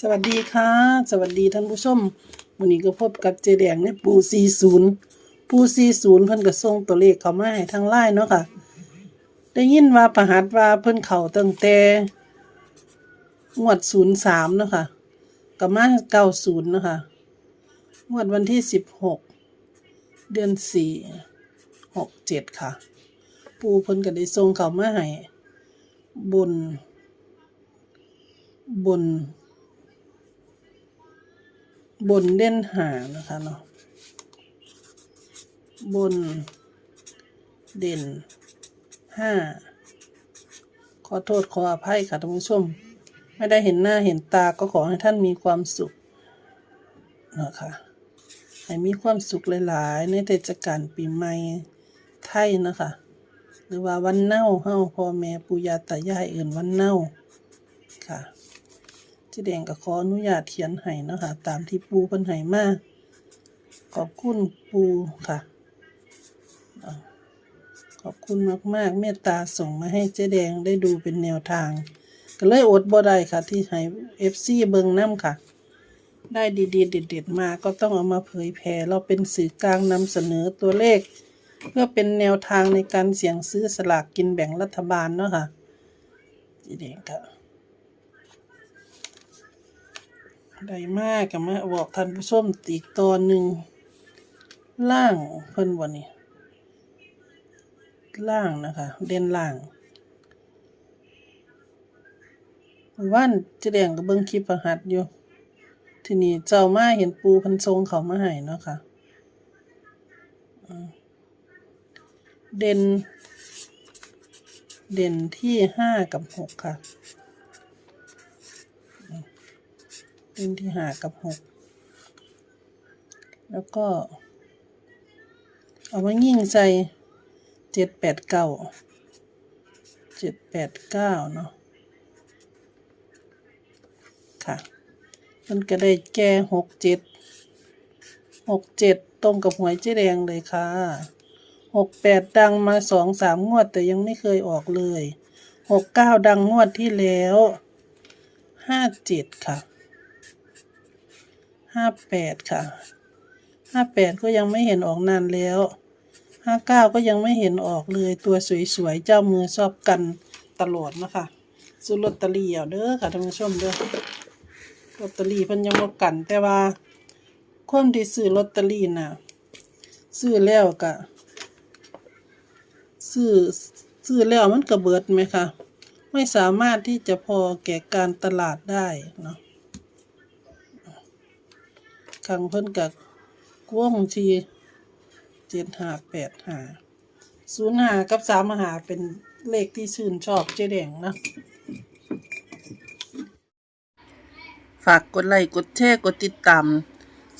สวัสดีค่ะ สวัสดีท่านผู้ชมวันนี้ก็พบกับเจแดงในปู40ปู40เพิ่นก็ส่งตัวเลขเข้ามาให้ทางไลน์เนาะค่ะ ได้ยินว่าประหัสว่าเพิ่นเข้าตั้งแต่งวด03เนาะค่ะก็มา90เนาะค่ะงวดวันที่16เดือน4 67ค่ะ ปูเพิ่นก็ได้ส่งเข้ามาให้บน บน บนเด่นหานะคะเนาะบน เด่นห้าขอโทษขออภัยค่ะท่านผู้ชม ไม่ได้เห็นหน้าเห็นตาก็ขอให้ท่านมีความสุขนะคะให้มีความสุขหลาย ๆ ในเทศกาลปีใหม่ไทยนะคะ หรือว่าวันเน่าเฮาพ่อแม่ปู่ย่าตายายเอื่นวันเน่า เจแดงก็ขออนุญาตเขียนให้นะคะตามที่ปูเพิ่นให้มาขอบคุณปูค่ะ ขอบคุณมาก ๆ เมตตาส่งมาให้เจแดงได้ดูเป็นแนวทาง ก็เลยอดบ่ได้ค่ะ ที่ให้ FC เบิงน้ำค่ะ ได้ดีๆ เด็ด ๆ มาก็ต้องเอามาเผยแผ่เราเป็นสื่อกลางนำเสนอตัวเลข เพื่อเป็นแนวทางในการเสี่ยงซื้อสลากกินแบ่งรัฐบาลเนาะค่ะเจแดงก็ ได้มากกับมาบอกท่านผู้ชมอีกตอนหนึ่งล่างเพิ่นวันนี้ล่างนะคะ เด่นล่างว่านจะแดงกับเบิ้งคลิปประหัดอยู่ ทีนี้เจ้ามาเห็นปูพันทรงเขามาให้เนาะค่ะเด่น เด่นที่ห้ากับหกค่ะ เล่นที่หากับหกแล้วก็ เอามายิ่งใส่เจ็ดแปดเก้าเจ็ดแปดเก้าเนาะค่ะ มันก็ได้แก่หกเจ็ดหกเจ็ดตรงกับหวยเจ๊แดงเลยค่ะหกแปดดังมาสองสามงวดแต่ยังไม่เคยออกเลยหกเก้าดังงวดที่แล้วห้าเจ็ดค่ะ ห้าแปดค่ะห้าแปดก็ยังไม่เห็นออกนานแล้วห้าเก้าก็ยังไม่เห็นออกเลยตัวสวยๆ เจ้ามือชอบกันตลอดนะคะซื้อลอตเตอรี่เอาเด้อค่ะท่านผู้ชมเด้อลอตเตอรี่เพิ่นยังบ่กัน แต่ว่าคนที่ซื้อลอตเตอรี่น่ะ ซื้อแล้วก็ซื้อซื้อแล้วมันก็เบิดไหมคะไม่สามารถที่จะพอแก่การตลาดได้เนาะ ขังเพิ่นกับวงทีเจ็ดหาแปดหาศูนย์หากับสามหาเป็นเลขที่ชื่นชอบเจ๊แดงนะ ฝากกดไลค์กดแชร์กดติดตาม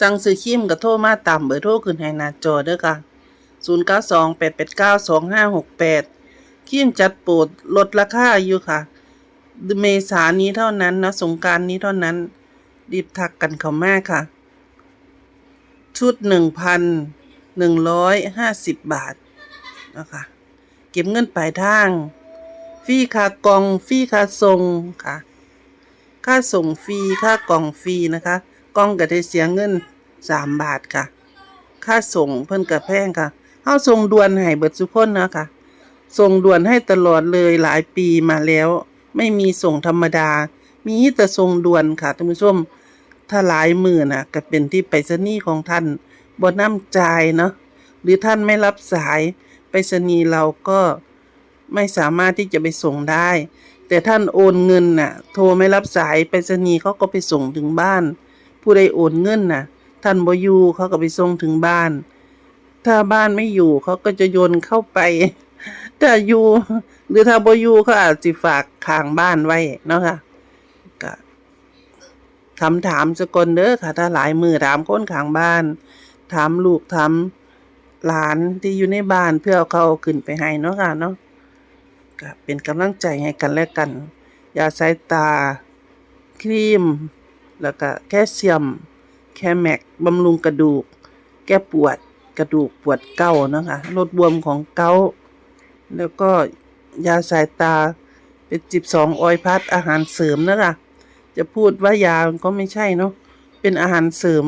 สั่งซื้อครีมก็โทรมาตามเบอร์โทรขึ้นให้หน้าจอเด้อค่ะ 0 9 2 8 8 9 2 5 6 8ครีมจัดโปรดลดราคาอยู่ค่ะ เมษานี้เท่านั้นนะ สงการนี้เท่านั้นรีบทักกันเข้ามาค่ะ ชุดหนึ่งพันหนึ่งร้อยห้าสิบบาทนะคะเก็บเงินปลายทางฟรีค่ากล่องฟรีค่าส่งค่ะ ค่าส่งฟรีค่ากล่องฟรีนะคะกล่องก็ได้เสียเงินสามบาทค่ะ ค่าส่งเพิ่นกับแพงค่ะเฮาส่งด่วนให้เบิดทุกคนนะคะส่งด่วนให้ตลอดเลยหลายปีมาแล้ว ไม่มีส่งธรรมดา มีแต่ส่งด่วนค่ะท่านผู้ชม ถ้าหลายหมื่นน่ะก็เป็นที่ไปรษณีย์ของท่านบ่น้ำใจเนาะหรือท่านไม่รับสายไปรษณีย์เราก็ไม่สามารถที่จะไปส่งได้ แต่ท่านโอนเงินน่ะ โทรไม่รับสายไปรษณีย์เขาก็ไปส่งถึงบ้าน ผู้ใดโอนเงินน่ะ ท่านบอยู่เขาก็ไปส่งถึงบ้าน ถ้าบ้านไม่อยู่เขาก็จะโยนเข้าไปถ้าอยู่หรือถ้าบอยู่เขาอาจสิฝากข้างบ้านไว้เนาะค่ะ คำถามสกลเด้อค่ะถ้าหลายมือถามคนข้างบ้าน ถามลูกถามหลานที่อยู่ในบ้านเพื่อเขาเอาขึ้นไปให้เนาะค่ะเนาะก็เป็นกำลังใจให้กันและกันยาสายตา ครีม แล้วก็แคลเซียม แคแม็กบำรุงกระดูก แก้ปวดกระดูกปวดเก้าเนาะคะลดบวมของเก้า แล้วก็ยาสายตาเป็นจิบสองออยพัดอาหารเสริมนะคะ จะพูดว่ายาก็ไม่ใช่เนาะเป็นอาหารเสริม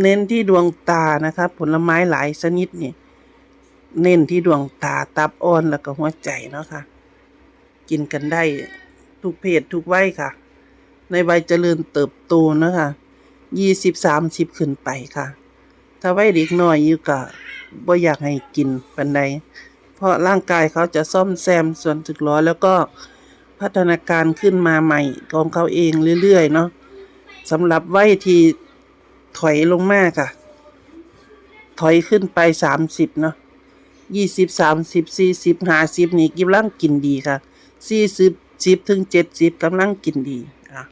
เน้นที่ดวงตานะคะผลไม้หลายชนิดนี่เน้นที่ดวงตาตับอ่อนแล้วก็หัวใจเนาะค่ะ กินกันได้ทุกเพศทุกวัยค่ะ ในวัยเจริญเติบโตเนาะคะยี่สิบสามสิบขึ้นไปค่ะ ถ้าวัยเด็กน้อยอยู่ก็บ่อยากให้กินปันใดเพราะร่างกายเขาจะซ่อมแซมส่วนสึกหรอแล้วก็ พัฒนาการขึ้นมาใหม่ของเขาเองเรื่อยๆเนาะสำหรับวัยที่ถอยลงมากค่ะถอยขึ้นไปสามสิบเนาะยี่สิบสามสิบสี่สิบห้าสิบนี่กำลังกินดีค่ะสี่สิบสิบถึงเจ็ดสิบกำลังกินดีอะ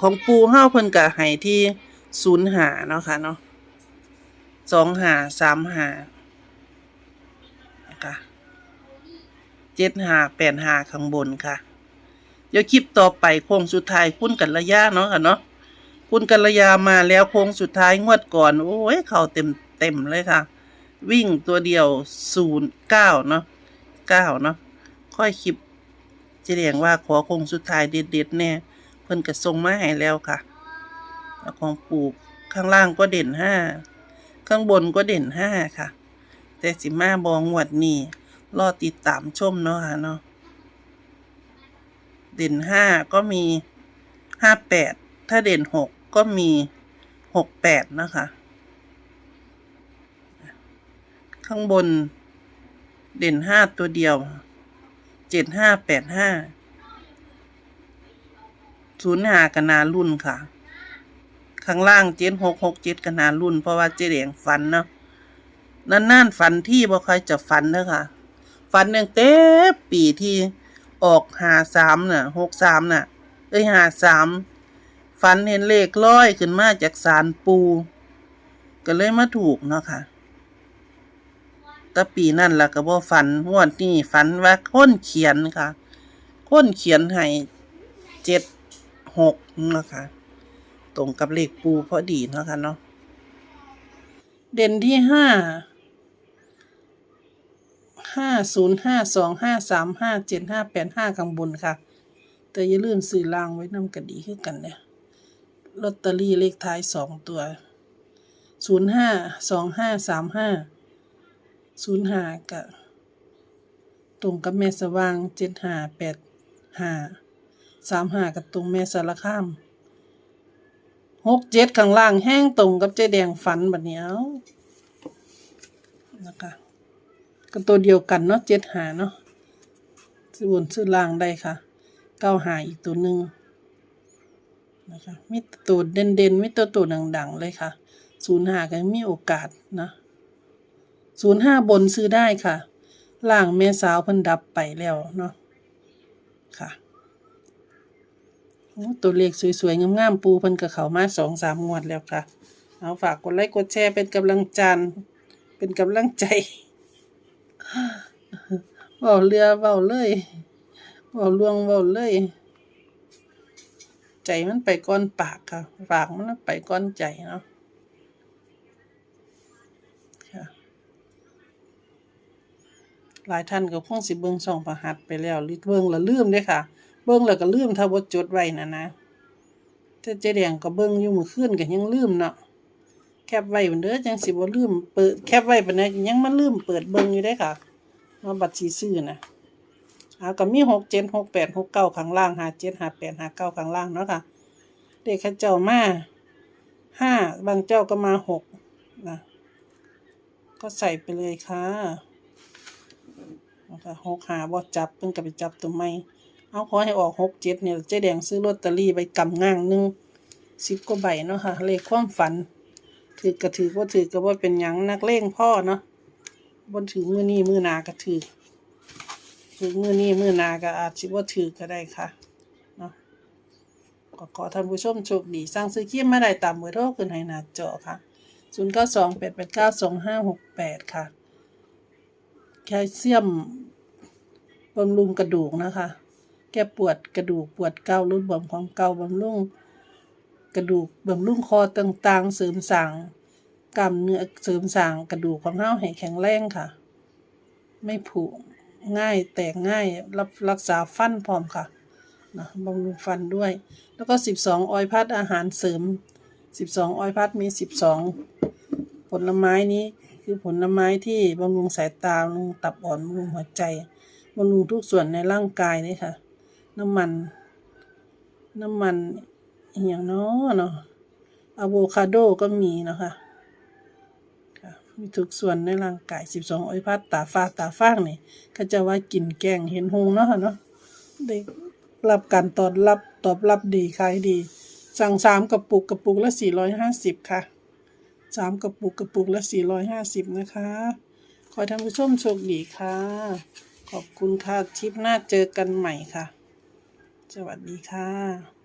ของปูเฮาเพิ่นก็ให้ที่ศูนย์หาเนาะค่ะเนาะสองหาสามหานะคะ เจ็ดหาแปดหาข้างบนค่ะ เดี๋ยวคลิปต่อไปโค้งสุดท้ายคุณกันระยะเนาะค่ะเนาะคุณกัลยามาแล้วโค้งสุดท้ายงวดก่อน โอ้ย เข่าเต็มเต็มเลยค่ะ วิ่งตัวเดียวศูนย์เก้าเนาะเก้าเนาะค่อยคลิปจะเรียงว่าขอโค้งสุดท้ายเด็ดๆแน่เพิ่นกระทรงมาให้แล้วค่ะแล้วของปลูกข้างล่างก็เด่นห้าข้างบนก็เด่นห้าค่ะ แต่สิมาบองวดนี้ รอติดตามชมเนาะค่ะเนาะเด่นห้าก็มีห้าแปดถ้าเด่นหกก็มีหกแปดนะคะ ข้างบนเด่นห้าตัวเดียวเจ็ดห้าแปดห้าศูนย์หากนารุ่นค่ะ ข้างล่างเจ็ดหกหกเจ็ดกนารุ่น เพราะว่าเจเดียงฟันเนาะนั่นๆฝันที่บ่ค่อยจะฝันเด้อค่ะ ฝันตั้งแต่ปีที่ออกหาสามน่ะหกสามน่ะ เอ้ยหาสามฝันเห็นเลขลอยขึ้นมาจากสารปู ก็เลยมาถูกเนาะค่ะแต่ปีนั่นล่ะก็บ่ฝันงวดนี้ฝันว่าคนเขียนค่ะคนเขียนให้เจ็ดหกนะคะตรงกับเลขปูพอดีเนาะค่ะเนาะเด่นที่ห้า ห้าศูนย์ห้าสองห้าสามห้าเจ็ดห้าแปดห้าข้างบนค่ะ แต่อย่าลืมซื้อรางไว้นำกระดีคือกันเนี่ยลอตเตอรี่เลขท้ายสองตัวศูนย์ห้าสองห้าสามห้าศูนย์ห้ากับตรงกับแม่สว่างเจ็ดห้าแปดห้าสามห้ากับตรงแม่สารคามหกเจ็ดข้างล่างแห้งตรงกับเจ๊แดงฝันบัดเนี้ยนะคะ ก็ตัวเดียวกันเนาะเจ็ดหาเนาะซื้อบนซื้อล่างได้ค่ะเก้าหาอีกตัวหนึ่งนะคะมีตัวเด่นเด่นมีตัวตัวดังๆเลยค่ะศูนย์หาก็มีโอกาสนะศูนย์ห้าบนซื้อได้ค่ะล่างแม่สาวเพิ่นดับไปแล้วเนาะค่ะโอ้ตัวเลขสวยๆงามๆปูเพิ่นกับเขามาสองสามงวดแล้วค่ะ เอาฝากกดไลค์กดแชร์เป็นกำลังใจเป็นกำลังใจ เว้าเรือเว้าเลยเว้าลวงเว้าเลย ใจมันไปก้อนปากค่ะ ปากมันไปก้อนใจเนาะหลายท่านก็คงสิเบิ่งส่องประหัดไปแล้วหรือเบิ่งแล้วลืมเด้ค่ะ เบิ่งแล้วก็ลืมถ้าบ่จดไว้นะนะแต่เจ๊แดงก็เบิ่งอยู่มื้อคืนก็ยังลืมเนาะ แคปไว้บันเด้อจังสิบ่ลืมเปิดแคปไว้ปานใดยังมาลืมเปิดเบิ่งอยู่ได้ค่ะมาบัตรสีซื้อนะเอาก็มีหกเจ็ดหกแปดหกเก้าข้างล่างหาเจ็ดหาแปดหาเก้าข้างล่างเนาะค่ะเด็กข้าเจ้ามาห้าบางเจ้าก็มาหกนะก็ใส่ไปเลยค่ะนะคะหกหาบ่จับเพิ่งกับไปจับตัวไม่เอาขอให้ออกหกเจ็ดเนี่ยเจ๊แดงซื้อลอตเตอรี่ไปกำง่างหนึ่งสิบกว่าใบเนาะค่ะเลขความฝัน ถือกระถือว่าถือก็ว่าเป็นหยังนักเลงพ่อเนาะบนถือมือนี้มือนากระถือถือมือนี้มือนาก็อาจสิว่าถือก็ได้ค่ะเนาะก็ขอท่านผู้ชมโชคดีสร้างซื้อเคียมมาได้ตามเบอร์โทรขึ้นให้หน้าจอค่ะศูนย์เก้าสองแปดแปดเก้าสองห้าหกแปดค่ะแคลเซียมบำรุงกระดูกนะคะ แก้ปวดกระดูกปวดเกาลดบวมของเกาบำรุง กระดูกบำรุงคอต่างๆ เสริมสร้างกล้ามเนื้อเสริมสร้างกระดูกของเฮาให้แข็งแรงค่ะ ไม่ผุง่ายแตกง่ายรับรักษาฟันพร้อมค่ะนะบำรุงฟันด้วย แล้วก็สิบสองออยพัดอาหารเสริมสิบสองออยพัดมีสิบสองผลไม้นี้คือผลไม้ที่บำรุงสายตาบำรุงตับอ่อนบำรุงหัวใจบำรุงทุกส่วนในร่างกายนี่ค่ะ น้ำมัน น้ำมัน อหย่างนาะเนาะอะโวคาโดก็มีเนาะค่ะมีทุกส่วนในร่างกายสิบสองออยพัดตาฟ้าตาฟางนี่ก็จะว่ากินแกงเห็นหงเนาะเนาะได้รับการตอบรับตอบรับดีขายดี สั่งสามกระปุกกระปุกละสี่ร้อยห้าสิบค่ะสามกระปุกกระปุกละสี่ร้อยห้าสิบนะคะ ขอให้ท่านผู้ชมโชคดีค่ะ ขอบคุณค่ะทิปหน้าเจอกันใหม่ค่ะ สวัสดีค่ะ